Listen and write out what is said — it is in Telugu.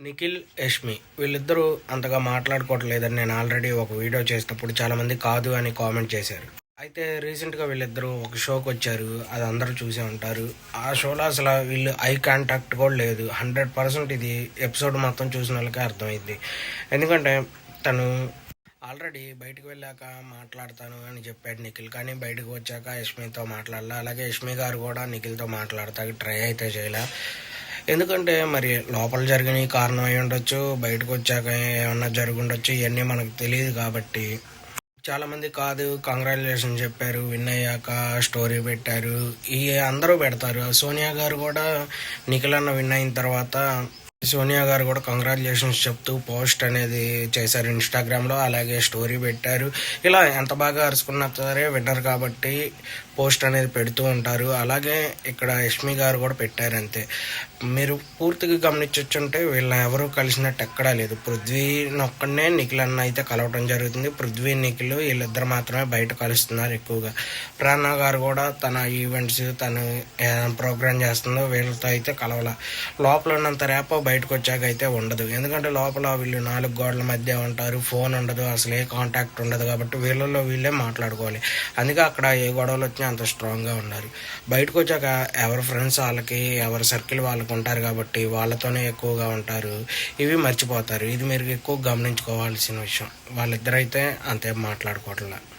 నిఖిల్ యష్మి వీళ్ళిద్దరూ అంతగా మాట్లాడుకోవట్లేదని నేను ఆల్రెడీ ఒక వీడియో చేసినప్పుడు చాలామంది కాదు అని కామెంట్ చేశారు. అయితే రీసెంట్గా వీళ్ళిద్దరూ ఒక షోకి వచ్చారు. అది అందరూ చూసే ఉంటారు. ఆ షోలో అసలు వీళ్ళు ఐ కాంటాక్ట్ కూడా లేదు. హండ్రెడ్ పర్సెంట్ ఇది ఎపిసోడ్ మొత్తం చూసిన వాళ్ళకే అర్థమైంది. ఎందుకంటే తను ఆల్రెడీ బయటకు వెళ్ళాక మాట్లాడతాను అని చెప్పాడు నిఖిల్. కానీ బయటకు వచ్చాక యష్మితో మాట్లాడాల. అలాగే యష్మి గారు కూడా నిఖిల్తో మాట్లాడతాకి ట్రై అయితే చేయలే. ఎందుకంటే మరి లోపల జరిగిన కారణం అయి ఉండొచ్చు బయటకు వచ్చాక ఏమన్నా జరుగుండొచ్చు ఇవన్నీ మనకు తెలియదు కాబట్టి. చాలామంది కాదు కంగ్రాచులేషన్ చెప్పారు విన్ అయ్యాక స్టోరీ పెట్టారు ఈ అందరూ పెడతారు. సోనియా గారు కూడా నిఖిల్ అన్న విన్ అయిన తర్వాత సోనియా గారు కూడా కంగ్రాచులేషన్స్ చెప్తూ పోస్ట్ అనేది చేశారు ఇన్స్టాగ్రామ్లో అలాగే స్టోరీ పెట్టారు. ఇలా ఎంత బాగా అరుచుకున్నా సరే విన్నర్ కాబట్టి పోస్ట్ అనేది పెడుతూ ఉంటారు. అలాగే ఇక్కడ యష్మి గారు కూడా పెట్టారు అంతే. మీరు పూర్తిగా గమనించొచ్చుంటే వీళ్ళ ఎవరు కలిసినట్టు ఎక్కడా లేదు. పృథ్వీ ఒక్కడనే నిఖిల్ అన్న అయితే కలవటం జరుగుతుంది. పృథ్వీ నిఖిల్ వీళ్ళిద్దరు మాత్రమే బయట కలుస్తున్నారు ఎక్కువగా. ప్రాణ గారు కూడా తన ఈవెంట్స్ తను ప్రోగ్రామ్ చేస్తుందో వీళ్ళతో అయితే కలవాల. లోపల ఉన్నంత రేపో బయటకు వచ్చాక అయితే ఉండదు. ఎందుకంటే లోపల వీళ్ళు నాలుగు గోడల మధ్య ఉంటారు ఫోన్ ఉండదు అసలు ఏ కాంటాక్ట్ ఉండదు కాబట్టి వీళ్ళల్లో వీళ్ళే మాట్లాడుకోవాలి. అందుకే అక్కడ ఏ గొడవలు వచ్చినా అంత స్ట్రాంగ్గా ఉన్నారు బయటకు వచ్చాక ఎవరి ఫ్రెండ్స్ వాళ్ళకి ఎవరి సర్కిల్ వాళ్ళకు ఉంటారు కాబట్టి వాళ్ళతోనే ఎక్కువగా ఉంటారు. ఇవి మర్చిపోతారు. ఇది మీరు ఎక్కువ గమనించుకోవాల్సిన విషయం. వాళ్ళిద్దరైతే అంతే మాట్లాడుకోవట్లేదు